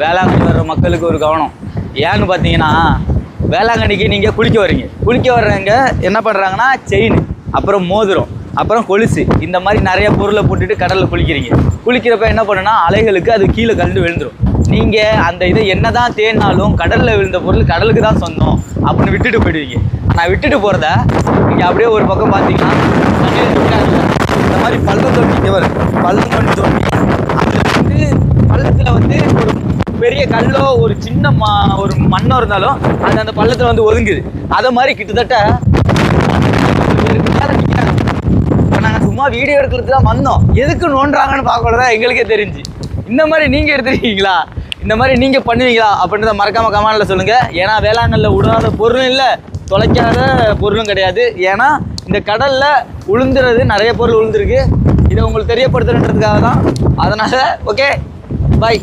வேளாங்கண்ணி வர்ற மக்களுக்கு ஒரு கவனம். ஏன்னு பார்த்தீங்கன்னா வேளாங்கண்ணிக்கு நீங்கள் குளிக்க வர்றீங்க. குளிக்க வர்றவங்க என்ன பண்ணுறாங்கன்னா செயின் அப்புறம் மோதிரம் அப்புறம் கொலுசு இந்த மாதிரி நிறைய பொருளை போட்டுட்டு கடலில் குளிக்கிறீங்க. குளிக்கிறப்ப என்ன பண்ணுன்னா அலைகளுக்கு அது கீழே கலந்து விழுந்துடும் நீங்கள் அந்த இதை என்னதான் தேடினாலும் கடலில் விழுந்த பொருள் கடலுக்கு தான் சொந்தம் அப்படின்னு விட்டுட்டு போயிடுவீங்க. ஆனால் விட்டுட்டு போகிறத நீங்கள் அப்படியே ஒரு பக்கம் பார்த்தீங்கன்னா இந்த மாதிரி பள்ளம் தோண்டி இங்கே வரும் பள்ளம் தோண்டி தோண்டி அதில் வந்து பள்ளத்தில் வந்து பெரிய கல்லோ ஒரு சின்ன மா ஒரு மண்ணோ இருந்தாலும் அது அந்த பள்ளத்தில் வந்து ஒதுங்குது. அதை மாதிரி கிட்டத்தட்ட இப்போ நாங்கள் சும்மா வீடியோ எடுக்கிறதுக்கு தான் வந்தோம். எதுக்கு நோண்டுறாங்கன்னு பார்க்கறதா எங்களுக்கே தெரிஞ்சு. இந்த மாதிரி நீங்கள் எடுத்துருக்கீங்களா? இந்த மாதிரி நீங்கள் பண்ணுவீங்களா? அப்படின்றத மறக்காம கமானில் சொல்லுங்கள் ஏன்னா வேளாங்கல்ல விடாத பொருளும் இல்லை. தொலைக்காத பொருளும் கிடையாது. ஏன்னா இந்த கடலில் உளுந்துறது நிறைய பொருள் உளுந்துருக்கு. இதை உங்களுக்கு தெரியப்படுத்துறதுக்காக தான் அதனால் ஓகே பாய்